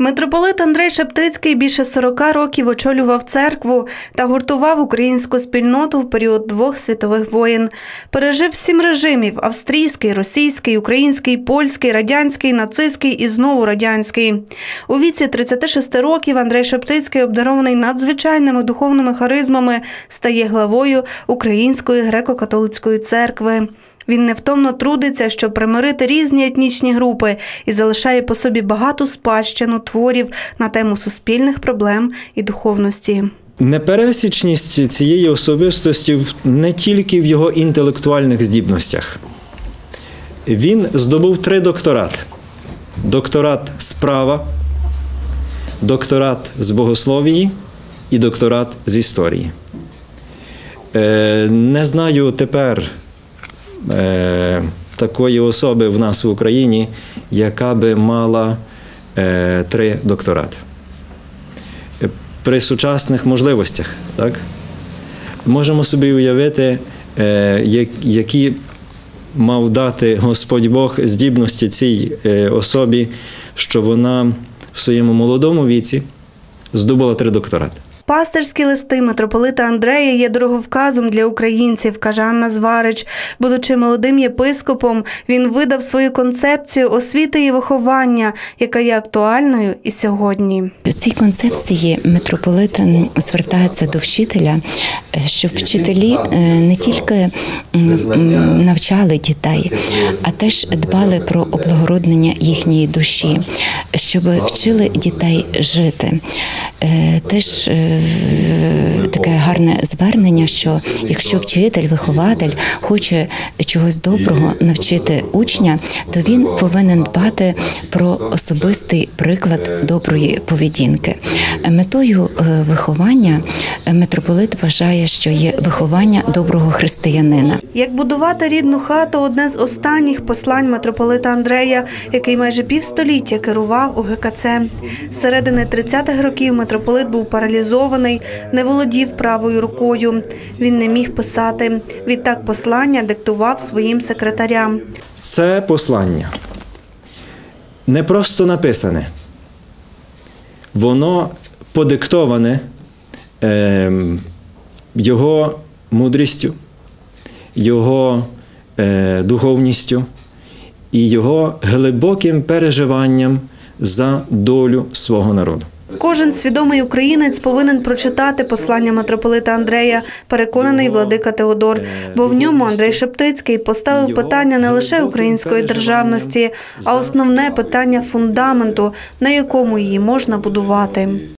Митрополит Андрей Шептицький більше 40 років очолював церкву та гуртував українську спільноту в період двох світових воєн. Пережив сім режимів: австрійський, російський, український, польський, радянський, нацистський і знову радянський. У віці 36 років Андрей Шептицький, обдарований надзвичайними духовними харизмами, стає главою Української греко-католицької церкви. Він невтомно трудиться, щоб примирити різні етнічні групи і залишає по собі багату спадщину творів на тему суспільних проблем і духовності. Непересічність цієї особистості не тільки в його інтелектуальних здібностях. Він здобув три докторати: докторат з права, докторат з богословії і докторат з історії. Е, Не знаю тепер такої особи в нас в Україні, яка би мала е, три докторати при сучасних можливостях. Так? Можемо собі уявити, е, які мав дати Господь Бог здібності цій е, особі, що вона в своєму молодому віці здобула три докторати. Пастирські листи митрополита Андрея є дороговказом для українців, каже Анна Зварич. Будучи молодим єпископом, він видав свою концепцію освіти і виховання, яка є актуальною і сьогодні. Цій концепції митрополит звертається до вчителя, щоб вчителі е, не тільки навчали дітей, а теж дбали про облагороднення їхньої душі, щоб вчили дітей жити. Е, Теж е, таке гарне звернення, що якщо вчитель, вихователь хоче чогось доброго навчити учня, то він повинен дбати про особистий приклад доброї поведінки. Метою е, виховання е, митрополит вважає, що є виховання доброго християнина. Як будувати рідну хату одне з останніх послань митрополита Андрея, який майже півстоліття керував у ГКЦ. З середини 30-х років митрополит був паралізований, не володів правою рукою. Він не міг писати. Відтак послання диктував своїм секретарям. Це послання не просто написане, воно подиктоване ем, його мудрістю, його е, духовністю і його глибоким переживанням за долю свого народу. Кожен свідомий українець повинен прочитати послання митрополита Андрея, переконаний владика Теодор, бо в ньому Андрей Шептицький поставив питання не лише української державності, а основне питання фундаменту, на якому її можна будувати.